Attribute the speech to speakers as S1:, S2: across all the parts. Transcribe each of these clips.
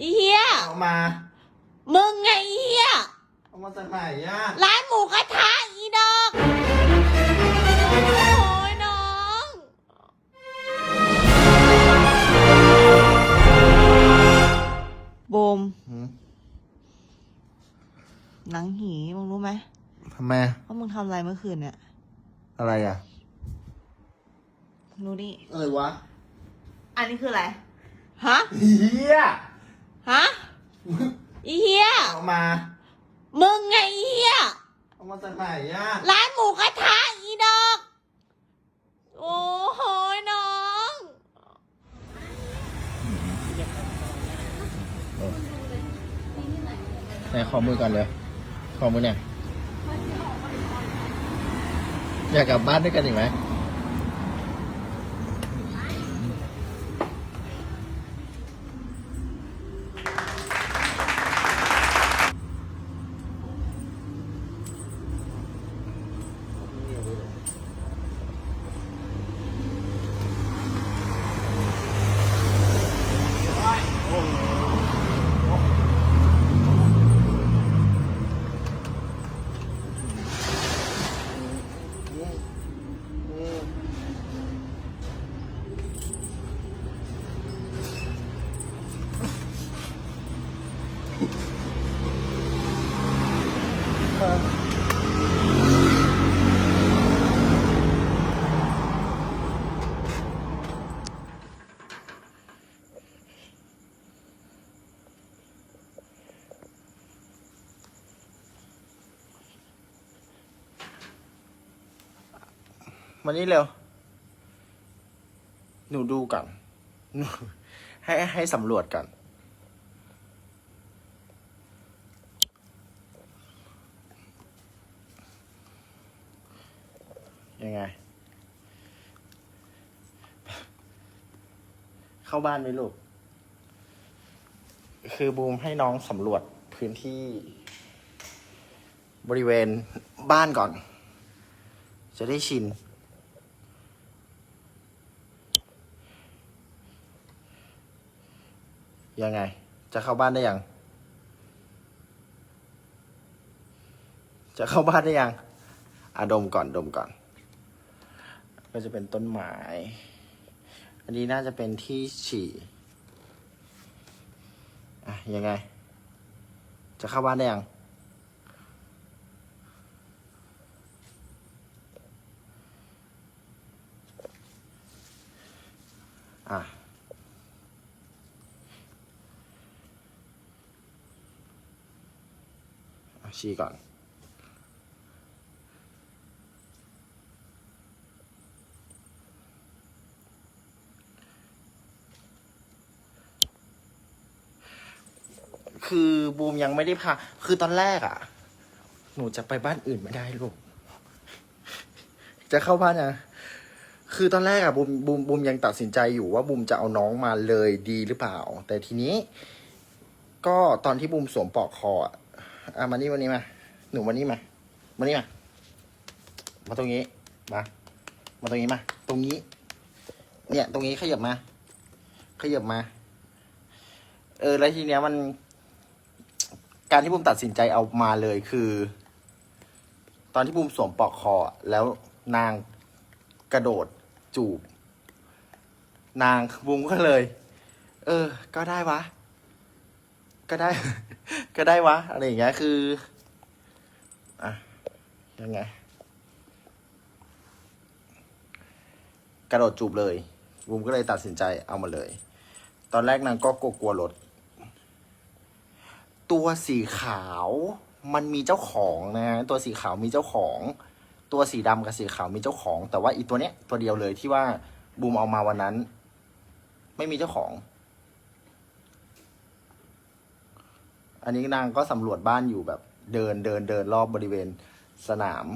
S1: อีเฮีย
S2: เอามา
S1: มึงไงอีเฮีย
S2: เอามาจากไหนอะ
S1: ร้านหมูกระทะอีดอกโอ้ยน้องบูม
S2: หืม
S1: หนังหีมึงรู้ไหม
S2: ทำไม
S1: ว่ามึงทำอะไรเมื่อคืนเนี่ย
S2: อะไรอะ
S1: รู้ดิ
S2: อะไรวะ
S1: อันนี้คืออะไร ฮะ
S2: เฮีย
S1: ฮะอีเฮีย
S2: เอามา
S1: มึงไงอีเฮีย
S2: เอามาจากไหนอะ
S1: ร้านหมูกระทะอีดอก โอ้โหน้อง
S2: ไหนขอมือก่อนเลยขอมือเนี่ยอยากกลับบ้านด้วยกันอีกไหม มานี่เร็ว หนูดูก่อน ให้ให้สำรวจก่อน ยังไง เข้าบ้านไหมลูก คือบูมให้น้องสำรวจพื้นที่บริเวณบ้านก่อน จะได้ชิน ยังไง จะเข้าบ้านได้ยัง จะเข้าบ้านได้ยังอะดมก่อนดมก่อน ก็จะเป็นต้นไม้ อันนี้น่าจะเป็นที่ฉี่อะยังไง จะเข้าบ้านได้ยัง อะ อะฉี่ก่อน คือบูมยังไม่ได้พา คือตอนแรกอะ่ะ หนูจะไปบ้านอื่นไม่ได้ลูก จะเข้าบ้านนะ คือตอนแรกอะบูมบูมบูมยังตัดสินใจอยู่ว่าบูมจะเอาน้องมาเลยดีหรือเปล่า แต่ทีนี้ ก็ตอนที่บูมสวมปลอกคออะ อะมานี่วันนี้มา หนูมานี่มามานี่มา มาตรงนี้ มา มาตรงนี้มา ตรงนี้ เนี่ย ตรงนี้ขยับมา ขยับมา เออ แล้วทีเนี้ยมัน การที่บูมตัดสินใจเอามาเลยคือ ตอนที่บูมสวมปลอกคอ แล้วนางกระโดดจูบ นางบูมก็เลย เออ ก็ได้วะ ก็ได้ ก็ได้วะ อะไรอย่างเงี้ยคือ อะ ยังไง กระโดดจูบเลยบูมก็เลยตัดสินใจเอามาเลย ตอนแรกนางก็กลัวรถ ตัวสีขาวมันมีเจ้าของนะฮะตัวสีขาวมีเจ้าของ ตัวสีดำกับสีขาวมีเจ้าของ แต่ว่าอีตัวเนี้ยตัวเดียวเลยที่ว่าบูมเอามาวันนั้น ไม่มีเจ้าของ อันนี้นางก็สำรวจบ้านอยู่แบบเดินเดินเดินรอบบริเวณสนาม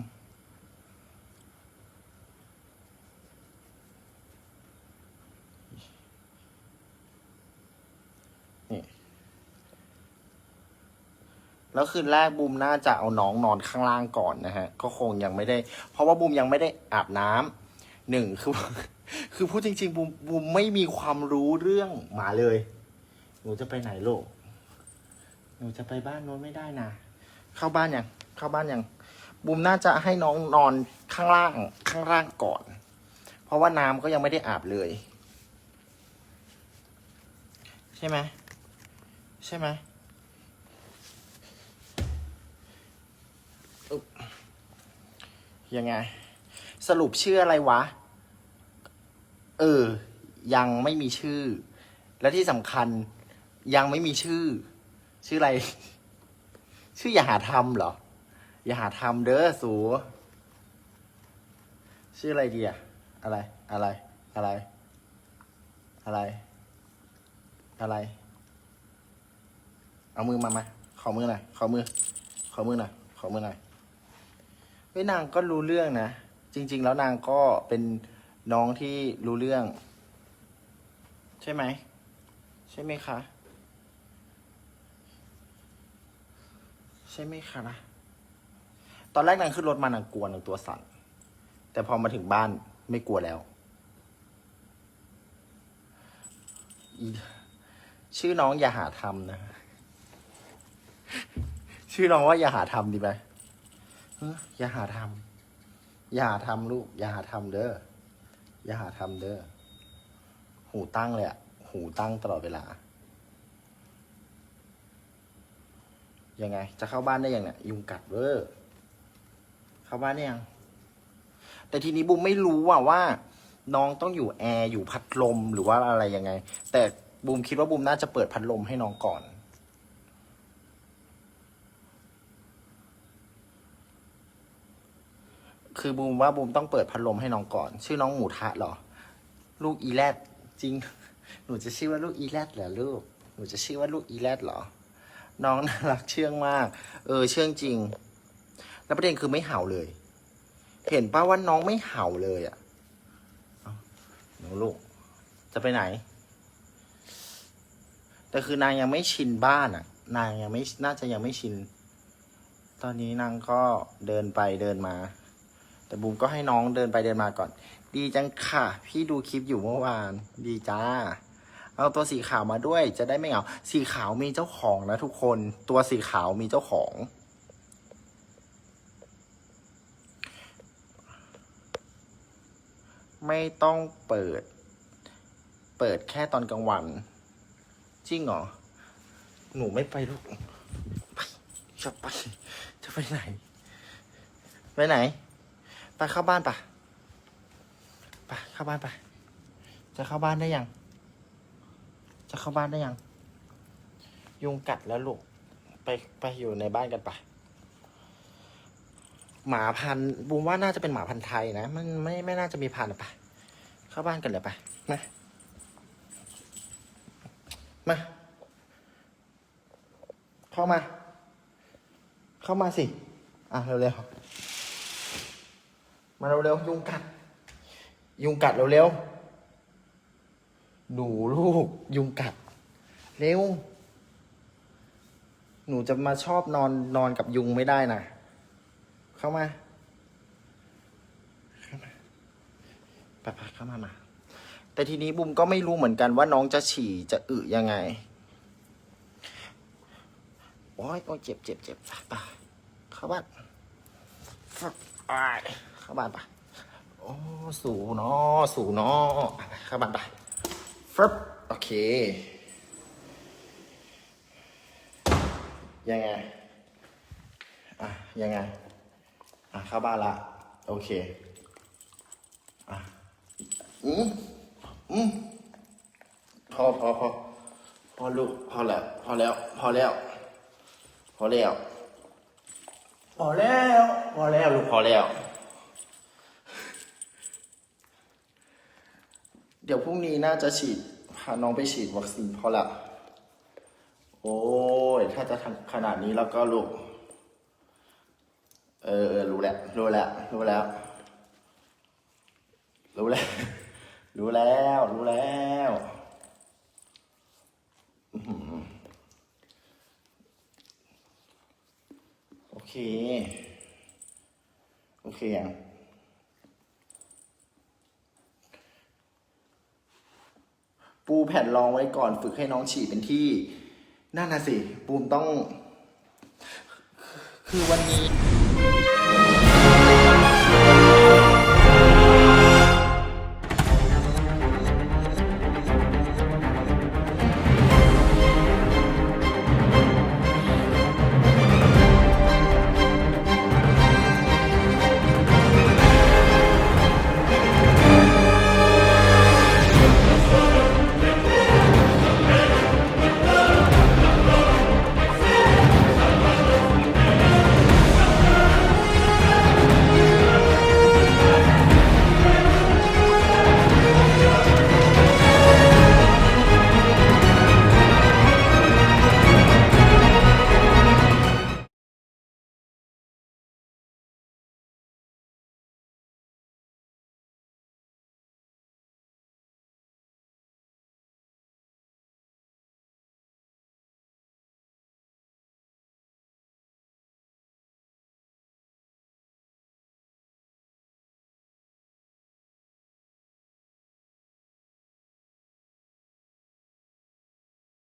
S2: นี่แล้วคืนแรกบูมน่าจะเอาน้องนอนข้างล่างก่อนนะฮะ ก็คงยังไม่ได้ เพราะว่าบูมยังไม่ได้อาบน้ำหนึ่งคือ คือพูดจริง ๆบูมบูมไม่มีความรู้เรื่องหมาเลย หนูจะไปไหนโลก นูจะไปบ้านโน้นไม่ได้นะ เข้าบ้านยัง เข้าบ้านยัง บุมน่าจะให้น้องนอนข้างล่าง ข้างล่างก่อน เพราะว่าน้ำก็ยังไม่ได้อาบเลย ใช่ไหม ใช่ไหมยังไง สรุปชื่ออะไรวะ เออ ยังไม่มีชื่อ และที่สำคัญยังไม่มีชื่อ ชื่ออะไร ชื่ออย่าหาทำเหรอ อย่าหาทำเด้อสู ชื่ออะไรดีอะอะไร อะไร อะไร อะไร อะไร เอามือมามาขอมือหน่อยขอมือ ขอมือหน่อยขอมือหน่อยเฮ้ยนางก็รู้เรื่องนะ จริง ๆ แล้วนางก็เป็นน้องที่รู้เรื่อง ใช่ไหม ใช่ไหมคะ ใช่ไหมคะนะ ตอนแรกนางขึ้นรถมานางกลัวนางตัวสั่น แต่พอมาถึงบ้านไม่กลัวแล้ว ชื่อน้องอย่าหาทำนะ ชื่อน้องว่าอย่าหาทำดีไหมเอ้ออย่าหาทำอย่าหาทำลูก อย่าหาทำเด้อ อย่าหาทำเด้อ หูตั้งเลยอะหูตั้งตลอดเวลา ยังไง จะเข้าบ้านได้ยังเนี่ยยุงกัดเวอร์เข้าบ้านได้ยัง แต่ทีนี้บุมไม่รู้ว่าว่า น้องต้องอยู่แอร์อยู่พัดลมหรือว่าอะไรยังไง แต่บุมคิดว่าบุมน่าจะเปิดพัดลมให้น้องก่อนคือบูมว่าบูมต้องเปิดพัดลมให้น้องก่อน ชื่อน้องหมูทะหรอ ลูกอีแรดจริง หนูจะชื่อว่าลูกอีแรดเหรอลูก หนูจะชื่อว่าลูกอีแรดเหรอ น้องน่ารักเชื่องมาก เออเชื่องจริง แล้วประเด็นคือไม่เห่าเลย เห็นป้าว่าน้องไม่เห่าเลยอะ่ะหนูลูก จะไปไหน แต่คือนางยังไม่ชินบ้านอะ่ะ นางยังไม่น่าจะยังไม่ชิน ตอนนี้นางก็เดินไปเดินมา แต่บูมก็ให้น้องเดินไปเดินมาก่อน ดีจังค่ะ พี่ดูคลิปอยู่เมื่อวาน ดีจ้า เอาตัวสีขาวมาด้วยจะได้ไม่เหงา สีขาวมีเจ้าของนะทุกคน ตัวสีขาวมีเจ้าของ ไม่ต้องเปิด เปิดแค่ตอนกลางวัน จริงเหรอ หนูไม่ไปลูก ไป จะไป จะไปไหน ไปไหน ไปเข้าบ้านปะไปเข้าบ้านไป จะเข้าบ้านได้ยัง จะเข้าบ้านได้ยัง ยุงกัดแล้วลูก ไปไปอยู่ในบ้านกันปะหมาพันบูมว่าน่าจะเป็นหมาพันธุ์ไทยนะ มันไม่ไม่น่าจะมีพันธุ์ปะเข้าบ้านกันเลยปะมามาเข้ามา เข้ามาสิ อะเร็วๆมาเร็วๆยุงกัด ยุงกัดเร็วๆ หนูลูกยุงกัด เร็ว หนูจะมาชอบนอนนอนกับยุงไม่ได้นะ เข้ามา เข้ามาปพักเข้ามามา แต่ทีนี้บุมก็ไม่รู้เหมือนกันว่าน้องจะฉี่จะอึยังไง โอ้ยโอ้ยเจ็บเจ็บเจ็บไปไปเข้าบ้านฟักอ้ายเข้าบ้านไปโอ้ สูเนาะสูเนาะเข้าบ้านไป ฟึบโอเค ยังไง อะ ยังไง อะ เข้าบ้านละ โอเค อะ อืมอืมพอพอพอพอลูกพอแล้ว พอแล้ว พอแล้ว พอแล้ว พอแล้ว พอแล้ว ลูก พอแล้ว เดี๋ยวพรุ่งนี้น่าจะฉีดพาน้องไปฉีดวัคซีนพอละ โอ้ย ถ้าจะทำขนาดนี้แล้วก็ลูก เออเออรู้แล้ว รู้แล้ว รู้แล้ว รู้แล้ว รู้แล้ว รู้แล้วโอเค โอเคยัง ปูแผ่นรองไว้ก่อนฝึกให้น้องฉี่เป็นที่นั่นน่ะสิปูมต้อง คือวันนี้